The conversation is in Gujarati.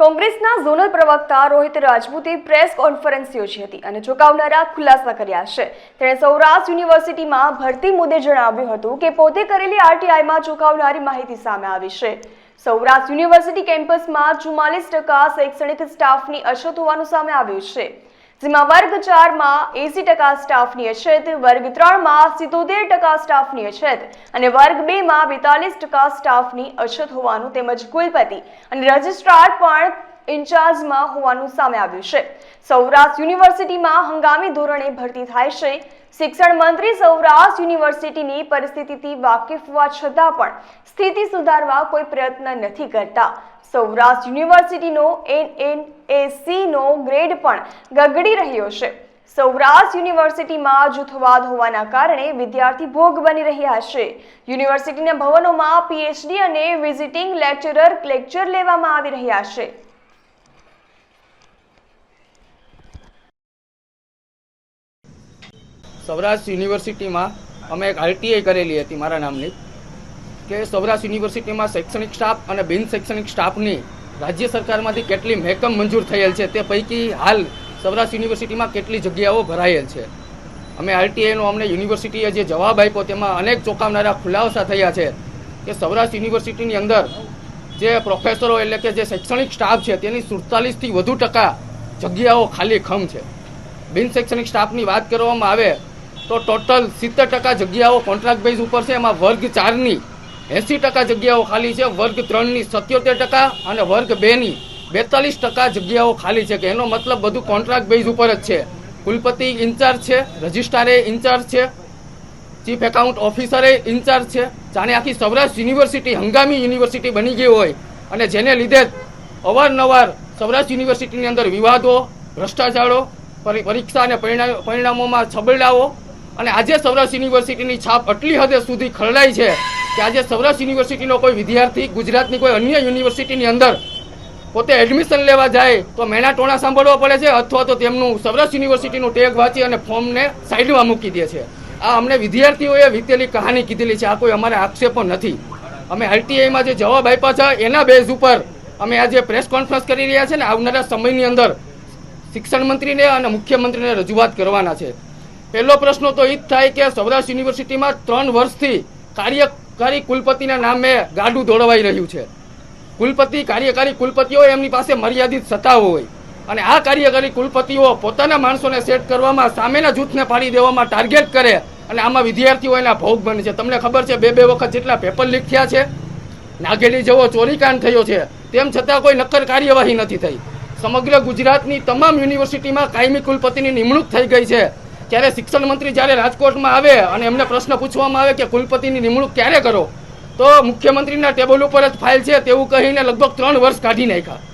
કોંગ્રેસના ઝોનલ પ્રવક્તા રોહિત રાજપૂતે પ્રેસ કોન્ફરન્સ યોજી હતી અને ચોંકાવનારા ખુલાસા કર્યા છે. તેણે સૌરાષ્ટ્ર યુનિવર્સિટીમાં ભરતી મુદ્દે જણાવ્યું હતું કે પોતે કરેલી આરટીઆઈમાં ચોંકાવનારી માહિતી સામે આવી છે. સૌરાષ્ટ્ર યુનિવર્સિટી કેમ્પસમાં ચુમ્માલીસ ટકા શૈક્ષણિક સ્ટાફની અછત હોવાનું સામે આવ્યું છે. જેમાં વર્ગ ચારમાં એસી ટકા સ્ટાફની અછત, વર્ગ ત્રણમાં સિત્તોતેર ટકા સ્ટાફની અછત અને વર્ગ બેમાં બેતાલીસ ટકા સ્ટાફની અછત હોવાનું તેમજ કુલપતિ અને રજિસ્ટ્રાર પણ ઇન્ચાર્જમાં હોવાનું સામે આવ્યું છે. સૌરાષ્ટ્ર યુનિવર્સિટીમાં હંગામી ધોરણે ભરતી થાય છે. શિક્ષણ મંત્રી સૌરાષ્ટ્ર યુનિવર્સિટીની પરિસ્થિતિથી વાકેફ હોવા છતાં પણ સ્થિતિ સુધારવા કોઈ પ્રયત્ન નથી કરતા. સૌરાષ્ટ્ર યુનિવર્સિટીનો એનએનએસીનો ગ્રેડ પણ ગગડી રહ્યો છે. સૌરાષ્ટ્ર યુનિવર્સિટીમાં જૂથવાદ હોવાના કારણે વિદ્યાર્થી ભોગ બની રહ્યા છે. યુનિવર્સિટીના ભવનોમાં પીએચડી અને વિઝિટિંગ લેક્ચરર લેક્ચર લેવામાં આવી રહ્યા છે. સૌરાષ્ટ્ર યુનિવર્સિટીમાં અમે એક આરટીઆઈ કરેલી હતી મારા નામની, કે સૌરાષ્ટ્ર યુનિવર્સિટીમાં શૈક્ષણિક સ્ટાફ અને બિન શૈક્ષણિક સ્ટાફની રાજ્ય સરકારમાંથી કેટલી મહેકમ મંજૂર થયેલ છે તે પૈકી હાલ સૌરાષ્ટ્ર યુનિવર્સિટીમાં કેટલી જગ્યાઓ ભરાયેલ છે. અમે આરટીઆઈનો અમને યુનિવર્સિટીએ જે જવાબ આપ્યો તેમાં અનેક ચોંકાવનારા ખુલાસા થયા છે કે સૌરાષ્ટ્ર યુનિવર્સિટીની અંદર જે પ્રોફેસરો એટલે કે જે શૈક્ષણિક સ્ટાફ છે તેની સુડતાલીસથી વધુ ટકા જગ્યાઓ ખાલી ખમ છે. બિન શૈક્ષણિક સ્ટાફની વાત કરવામાં આવે તો ટોટલ સિત્તેર ટકા જગ્યાઓ કોન્ટ્રાક્ટ બેઝ ઉપર છે. એમાં વર્ગ ચારની એંસી ટકા જગ્યાઓ ખાલી છે. વર્ગ ત્રણની સત્યોતેર ટકા અને વર્ગ બેની બેતાલીસ ટકા જગ્યાઓ ખાલી છે. કે એનો મતલબ બધું કોન્ટ્રાક્ટ બેઝ ઉપર જ છે. કુલપતિ ઇન્ચાર્જ છે. રજિસ્ટ્રારે ઇન્ચાર્જ છે. ચીફ એકાઉન્ટ ઓફિસરે ઇન્ચાર્જ છે. જાણે આખી સૌરાષ્ટ્ર યુનિવર્સિટી હંગામી યુનિવર્સિટી બની ગઈ હોય અને જેને લીધે અવારનવાર સૌરાષ્ટ્ર યુનિવર્સિટીની અંદર વિવાદો, ભ્રષ્ટાચારો, પરી- પરીક્ષા અને પરિણા- પરિણામોમાં છબરડાઓ અને આજે સૌરાષ્ટ્ર યુનિવર્સિટીની છાપ આટલી હદે સુધી ખરડાઈ છે કે આજે સૌરાષ્ટ્ર યુનિવર્સિટીનો કોઈ વિદ્યાર્થી, ગુજરાતની કોઈ અન્ય યુનિવર્સિટીની અંદર પોતે એડમિશન લેવા જાય તો મેણા ટોણા સાંભળવા પડે છે અથવા તો તેમનું સૌરાષ્ટ્ર યુનિવર્સિટીનું ટેગ વાંચી અને ફોર્મને સાઈડમાં મૂકી દે છે. આ અમને વિદ્યાર્થીઓએ વીતેલી કહાની કીધેલી છે. આ કોઈ અમારે આક્ષેપો નથી. અમે આરટીઆઈમાં જે જવાબ આપ્યા છે, એના બેઝ ઉપર અમે આજે પ્રેસ કોન્ફરન્સ કરી રહ્યા છે ને આવનારા સમયની અંદર શિક્ષણ મંત્રીને અને મુખ્યમંત્રીને રજૂઆત કરવાના છે. પહેલો પ્રશ્ન તો એ જ થાય કે સૌરાષ્ટ્ર યુનિવર્સિટીમાં ત્રણ વર્ષથી કાર્યકારી કુલપતિના નામે ગાડું દોડવાઈ રહ્યું છે. કુલપતિ, કાર્યકારી કુલપતિઓ એમની પાસે મર્યાદિત સત્તાઓ હોય અને આ કાર્યકારી કુલપતિઓ પોતાના માણસોને સેટ કરવામાં સામેના જૂથને પાડી દેવામાં ટાર્ગેટ કરે અને આમાં વિદ્યાર્થીઓ એના ભોગ બને છે. તમને ખબર છે, બે બે વખત જેટલા પેપર લીક થયા છે નાગેલી જેવો ચોરીકાંડ થયો છે, તેમ છતાં કોઈ નક્કર કાર્યવાહી નથી થઈ. સમગ્ર ગુજરાતની તમામ યુનિવર્સિટીમાં કાયમી કુલપતિની નિમણૂક થઈ ગઈ છે. ત્યારે શિક્ષણ મંત્રી જ્યારે રાજકોટમાં આવે અને એમને પ્રશ્ન પૂછવામાં આવે કે કુલપતિની નિમણૂક ક્યારે કરો, તો મુખ્યમંત્રીના ટેબલ ઉપર જ ફાઇલ છે તેવું કહીને લગભગ ત્રણ વર્ષ કાઢી નાખ્યા.